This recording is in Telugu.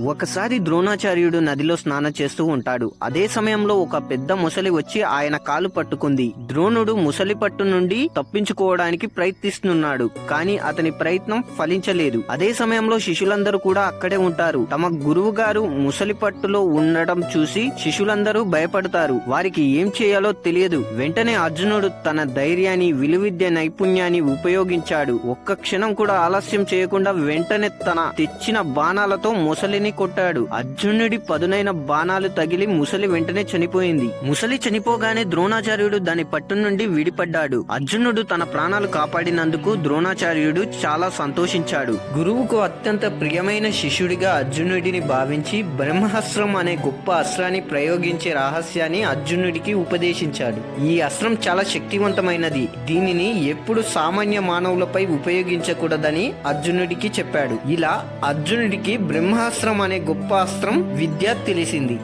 ఒకసారి ద్రోణాచార్యుడు నదిలో స్నానం చేస్తూ ఉంటాడు. అదే సమయంలో ఒక పెద్ద ముసలి వచ్చి ఆయన కాలు పట్టుకుంది. ద్రోణుడు ముసలి పట్టు నుండి తప్పించుకోవడానికి ప్రయత్నిస్తున్నాడు కానీ అతని ప్రయత్నం ఫలించలేదు. అదే సమయంలో శిష్యులందరూ కూడా అక్కడే ఉంటారు. తమ గురువు గారు ముసలి పట్టులో ఉండడం చూసి శిష్యులందరూ భయపడతారు. వారికి ఏం చేయాలో తెలియదు. వెంటనే అర్జునుడు తన ధైర్యాన్ని విలువిద్య నైపుణ్యాన్ని ఉపయోగించాడు. ఒక్క క్షణం కూడా ఆలస్యం చేయకుండా వెంటనే తన తెచ్చిన బాణాలతో ముసలిని కొట్టాడు. అర్జునుడి పదునైన బాణాలు తగిలి ముసలి వెంటనే చనిపోయింది. ముసలి చనిపోగానే ద్రోణాచార్యుడు దాని పట్టు నుండి విడిపడ్డాడు. అర్జునుడు తన ప్రాణాలు కాపాడినందుకు ద్రోణాచార్యుడు చాలా సంతోషించాడు. గురువుకు అత్యంత ప్రియమైన శిష్యుడిగా అర్జునుడిని భావించి బ్రహ్మాస్త్రం అనే గొప్ప అస్త్రాన్ని ప్రయోగించే రహస్యాన్ని అర్జునుడికి ఉపదేశించాడు. ఈ అస్త్రం చాలా శక్తివంతమైనది. దీనిని ఎప్పుడు సామాన్య మానవులపై ఉపయోగించకూడదని అర్జునుడికి చెప్పాడు. ఇలా అర్జునుడికి బ్రహ్మాస్త్రం అనే గొప్ప అస్త్రం విద్య తెలిసింది.